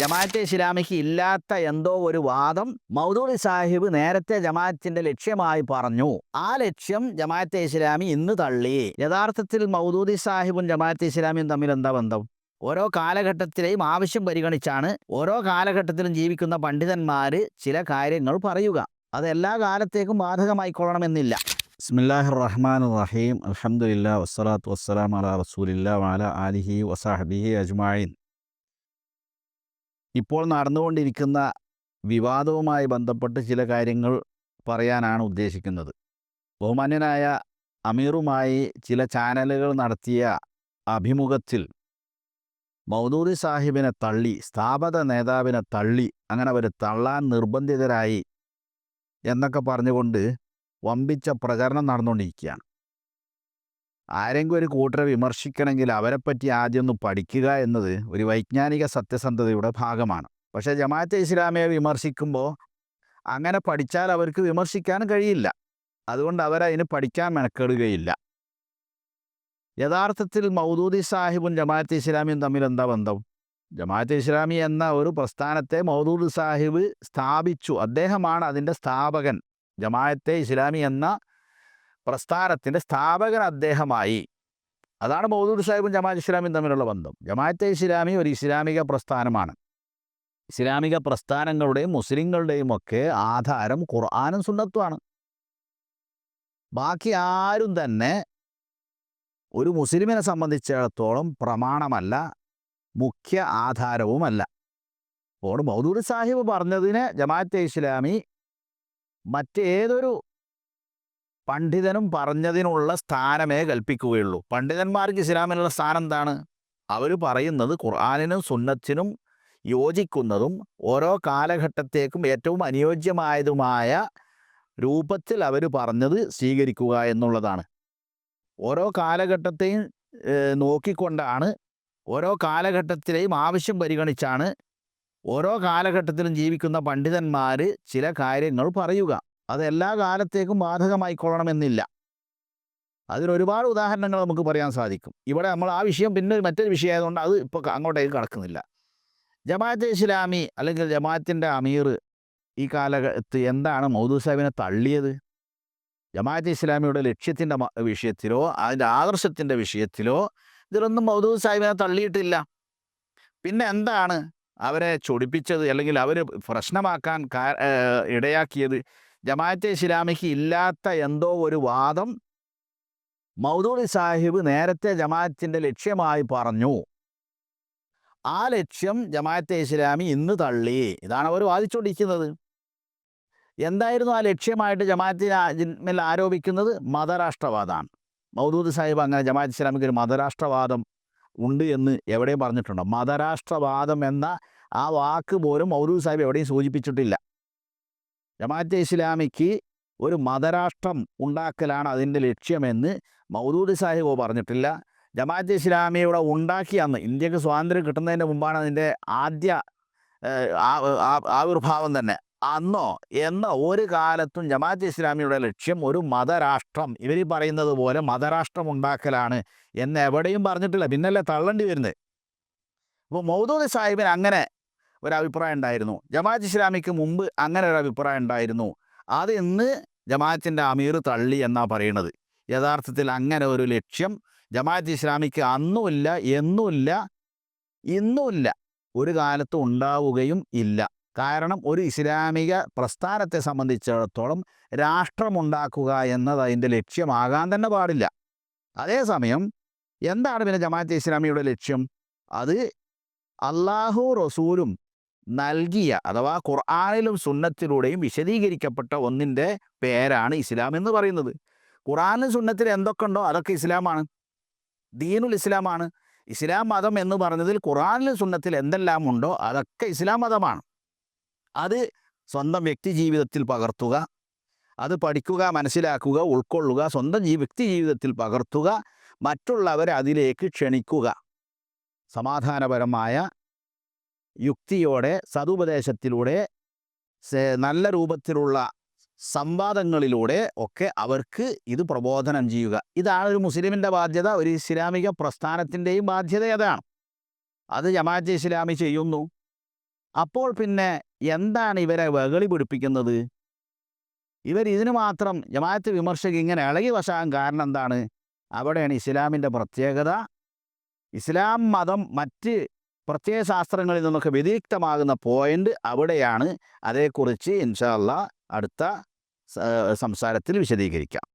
ജമാഅത്തെ ഇസ്ലാമിക്ക് ഇല്ലാത്ത എന്തോ ഒരു വാദം മൗദൂദി സാഹിബ് നേരത്തെ ജമാഅത്തിന്റെ ലക്ഷ്യമായി പറഞ്ഞു. ആ ലക്ഷ്യം ജമാഅത്തെ ഇസ്ലാമി ഇന്ന് തള്ളി. യഥാർത്ഥത്തിൽ മൗദൂദി സാഹിബും ജമാഅത്തെ ഇസ്ലാമിയും തമ്മിൽ എന്താ ബന്ധം? ഓരോ കാലഘട്ടത്തിലെയും ആവശ്യം പരിഗണിച്ചാണ് ഓരോ കാലഘട്ടത്തിലും ജീവിക്കുന്ന പണ്ഡിതന്മാർ ചില കാര്യങ്ങൾ പറയുക. അത് എല്ലാ കാലത്തേക്കും ബാധകമായിക്കൊള്ളണമെന്നില്ല. ബിസ്മില്ലാഹിർ റഹ്മാൻ റഹീം അലഹമുല്ലാ വസ്സലാത്തു വസ്സലാം അലാ റസൂലില്ലാ വാല ആലിഹി വസാഹബിഹി അജ്മായിൻ ഇപ്പോൾ നടന്നുകൊണ്ടിരിക്കുന്ന വിവാദവുമായി ബന്ധപ്പെട്ട് ചില കാര്യങ്ങൾ പറയാനാണ് ഉദ്ദേശിക്കുന്നത്. ബഹുമാന്യനായ അമീറുമായി ചില ചാനലുകൾ നടത്തിയ അഭിമുഖത്തിൽ മൗദൂദി സാഹിബിനെ തള്ളി സ്ഥാപക നേതാവിനെ തള്ളി അങ്ങനെ അവർ തള്ളാൻ നിർബന്ധിതരായി എന്നൊക്കെ പറഞ്ഞുകൊണ്ട് വമ്പിച്ച പ്രചരണം നടന്നുകൊണ്ടിരിക്കുകയാണ്. ആരെങ്കിലും ഒരു കൂട്ടരെ വിമർശിക്കണമെങ്കിൽ അവരെപ്പറ്റി ആദ്യം ഒന്ന് പഠിക്കുക എന്നത് ഒരു വൈജ്ഞാനിക സത്യസന്ധതയുടെ ഭാഗമാണ്. പക്ഷേ ജമാഅത്തെ ഇസ്ലാമിയെ വിമർശിക്കുമ്പോൾ അങ്ങനെ പഠിച്ചാൽ അവർക്ക് വിമർശിക്കാൻ കഴിയില്ല. അതുകൊണ്ട് അവരതിന് പഠിക്കാൻ മെനക്കെടുകയില്ല. യഥാർത്ഥത്തിൽ മൗദൂദി സാഹിബും ജമാഅത്തെ ഇസ്ലാമിയും തമ്മിൽ എന്താ ബന്ധം? ജമാഅത്തെ ഇസ്ലാമി എന്ന ഒരു പ്രസ്ഥാനത്തെ മൗദൂദ് സാഹിബ് സ്ഥാപിച്ചു. അദ്ദേഹമാണ് അതിന്റെ സ്ഥാപകൻ. ജമാഅത്തെ ഇസ്ലാമി എന്ന പ്രസ്ഥാനത്തിന്റെ സ്ഥാപകൻ അദ്ദേഹമായി. അതാണ് മൗദൂദ് സാഹിബും ജമാഅത്ത് ഇസ്ലാമിയും തമ്മിലുള്ള ബന്ധം. ജമാഅത്തെ ഇസ്ലാമി ഒരു ഇസ്ലാമിക പ്രസ്ഥാനമാണ്. ഇസ്ലാമിക പ്രസ്ഥാനങ്ങളുടെയും മുസ്ലിങ്ങളുടെയും ഒക്കെ ആധാരം ഖുർആാനും സുന്നത്തുമാണ്. ബാക്കി ആരും തന്നെ ഒരു മുസ്ലിമിനെ സംബന്ധിച്ചിടത്തോളം പ്രമാണമല്ല മുഖ്യ ആധാരവുമല്ല. അപ്പോൾ മൗദൂദ് സാഹിബ് പറഞ്ഞതിന് ജമാഅത്തെ ഇസ്ലാമി മറ്റേതൊരു പണ്ഡിതനും പറഞ്ഞതിനുള്ള സ്ഥാനമേ കൽപ്പിക്കുകയുള്ളൂ. പണ്ഡിതന്മാർക്ക് ഇസ്ലാമിനുള്ള സ്ഥാനം എന്താണ്? അവർ പറയുന്നത് ഖുർആാനിനും സുന്നത്തിനും യോജിക്കുന്നതും ഓരോ കാലഘട്ടത്തേക്കും ഏറ്റവും അനുയോജ്യമായതുമായ രൂപത്തിൽ അവർ പറഞ്ഞത് സ്വീകരിക്കുക എന്നുള്ളതാണ്. ഓരോ കാലഘട്ടത്തെയും നോക്കിക്കൊണ്ടാണ് ഓരോ കാലഘട്ടത്തിലെയും ആവശ്യം പരിഗണിച്ചാണ് ഓരോ കാലഘട്ടത്തിലും ജീവിക്കുന്ന പണ്ഡിതന്മാർ ചില കാര്യങ്ങൾ പറയുക. അത് എല്ലാ കാലത്തേക്കും ബാധകമായിക്കൊള്ളണമെന്നില്ല. അതിന് ഒരുപാട് ഉദാഹരണങ്ങൾ നമുക്ക് പറയാൻ സാധിക്കും. ഇവിടെ നമ്മൾ ആ വിഷയം പിന്നെ മറ്റൊരു വിഷയമായതുകൊണ്ട് അത് ഇപ്പോൾ അങ്ങോട്ടേക്ക് കടക്കുന്നില്ല. ജമാഅത്തെ ഇസ്ലാമി അല്ലെങ്കിൽ ജമാഅത്തിന്റെ അമീർ ഈ കാലത്ത് എന്താണ് മൗദൂ സാഹിബിനെ തള്ളിയത്? ജമാഅത്തെ ഇസ്ലാമിയുടെ ലക്ഷ്യത്തിന്റെ വിഷയത്തിലോ അതിന്റെ ആദർശത്തിന്റെ വിഷയത്തിലോ ഇതിലൊന്നും മൗദൂ സാഹിബിനെ തള്ളിയിട്ടില്ല. പിന്നെ എന്താണ് അവരെ ചൊടിപ്പിച്ചത് അല്ലെങ്കിൽ അവർ പ്രശ്നമാക്കാൻ ഇടയാക്കിയത്? ജമാഅത്തെ ഇസ്ലാമിക്ക് ഇല്ലാത്ത എന്തോ ഒരു വാദം മൗദൂദി സാഹിബ് നേരത്തെ ജമാഅത്തിന്റെ ലക്ഷ്യമായി പറഞ്ഞു. ആ ലക്ഷ്യം ജമാഅത്തെ ഇസ്ലാമി ഇന്ന് തള്ളി. ഇതാണ് അവർ വാദിച്ചുകൊണ്ടിരിക്കുന്നത് എന്തായിരുന്നു ആ ലക്ഷ്യമായിട്ട് ജമാഅത്തിനെ ആരോപിക്കുന്നത്? മതരാഷ്ട്രവാദമാണ്. മൗദൂദ് സാഹിബ് അങ്ങനെ ജമാഅത്ത് ഇസ്ലാമിക്ക് ഒരു മതരാഷ്ട്രവാദം ഉണ്ട് എന്ന് എവിടെയും പറഞ്ഞിട്ടുണ്ടോ? മതരാഷ്ട്രവാദം എന്ന ആ വാക്ക് പോലും മൗദൂദ് സാഹിബ് എവിടെയും സൂചിപ്പിച്ചിട്ടില്ല. ജമാഅത്തെ ഇസ്ലാമിക്ക് ഒരു മതരാഷ്ട്രം ഉണ്ടാക്കലാണ് അതിന്റെ ലക്ഷ്യമെന്ന് മൗദൂദ് സാഹിബ് പറഞ്ഞിട്ടില്ല. ജമാഅത്തെ ഇസ്ലാമിയുടെ ഉണ്ടാക്കി അന്ന് ഇന്ത്യയ്ക്ക് സ്വാതന്ത്ര്യം കിട്ടുന്നതിന്റെ മുമ്പാണ് അതിന്റെ ആദ്യ ആവിർഭാവം തന്നെ. അന്നോ എന്ന ഒരു കാലത്തും ജമാഅത്തെ ഇസ്ലാമിയുടെ ലക്ഷ്യം ഒരു മതരാഷ്ട്രം. ഇവർ പറയുന്നത് പോലെ മതരാഷ്ട്രം ഉണ്ടാക്കലാണ് എന്ന് എവിടെയും പറഞ്ഞിട്ടില്ല. പിന്നല്ലേ തള്ളേണ്ടി വരുന്നത്. അപ്പോൾ മൗദൂദ് സാഹിബിന് അങ്ങനെ ഒരു അഭിപ്രായം ഉണ്ടായിരുന്നു. ജമാഅത്ത് ഇസ്ലാമിക്ക് മുമ്പ് അങ്ങനെ ഒരു അഭിപ്രായം ഉണ്ടായിരുന്നു. അത് ഇന്ന് ജമാഅത്തിന്റെ അമീർ തള്ളി എന്നാ പറയുന്നത് യഥാർത്ഥത്തിൽ അങ്ങനെ ഒരു ലക്ഷ്യം ജമാഅത്ത് ഇസ്ലാമിക്ക് അന്നുമില്ല എന്നുമില്ല ഇന്നുമില്ല ഒരു കാലത്തും ഉണ്ടാവുകയും ഇല്ല. കാരണം ഒരു ഇസ്ലാമിക പ്രസ്ഥാനത്തെ സംബന്ധിച്ചിടത്തോളം രാഷ്ട്രമുണ്ടാക്കുക എന്നത് അതിന്റെ ലക്ഷ്യമാകാൻ തന്നെ പാടില്ല. അതേസമയം എന്താണ് പിന്നെ ജമാഅത്തെ ഇസ്ലാമിയുടെ ലക്ഷ്യം? അത് അള്ളാഹു റസൂലും നൽകിയ അഥവാ ഖുർആാനിലും സുന്നത്തിലൂടെയും വിശദീകരിക്കപ്പെട്ട ഒന്നിന്റെ പേരാണ് ഇസ്ലാം എന്ന് പറയുന്നത്. ഖുർആാനിലും സുന്നത്തിൽ എന്തൊക്കെ ഉണ്ടോ അതൊക്കെ ഇസ്ലാമാണ്. ദീനുൽ ഇസ്ലാമാണ്. ഇസ്ലാം മതം എന്ന് പറഞ്ഞതിൽ ഖുറാനിലും സുന്നത്തിൽ എന്തെല്ലാം ഉണ്ടോ അതൊക്കെ ഇസ്ലാം മതമാണ്. അത് സ്വന്തം വ്യക്തി ജീവിതത്തിൽ പകർത്തുക അത് പഠിക്കുക മനസ്സിലാക്കുക ഉൾക്കൊള്ളുക സ്വന്തം ജീ വ്യക്തി ജീവിതത്തിൽ പകർത്തുക മറ്റുള്ളവരെ അതിലേക്ക് ക്ഷണിക്കുക. സമാധാനപരമായ യുക്തിയോടെ സതുപദേശത്തിലൂടെ നല്ല രൂപത്തിലുള്ള സംവാദങ്ങളിലൂടെ ഒക്കെ അവർക്ക് ഇത് പ്രബോധനം ചെയ്യുക. ഇതാണ് ഒരു മുസ്ലിമിന്റെ ബാധ്യത ഒരു ഇസ്ലാമിക പ്രസ്ഥാനത്തിന്റെയും ബാധ്യത അതാണ് അത് ജമാഅത്തെ ഇസ്ലാമി ചെയ്യുന്നു. അപ്പോൾ പിന്നെ എന്താണ് ഇവരെ വകളി പിടിപ്പിക്കുന്നത്? ഇവർ ഇതിന് മാത്രം ജമാഅത്ത് വിമർശകർ ഇങ്ങനെ ഇളകി വശാൻ കാരണം എന്താണ്? അവിടെയാണ് ഇസ്ലാമിന്റെ പ്രത്യേകത. ഇസ്ലാം മതം മറ്റ് പ്രത്യയ ശാസ്ത്രങ്ങളിൽ നിന്നൊക്കെ വ്യതിരിക്തമാകുന്ന പോയിന്റ് അവിടെയാണ്. അതേക്കുറിച്ച് ഇൻഷാല്ല അടുത്ത സംസാരത്തിൽ വിശദീകരിക്കാം.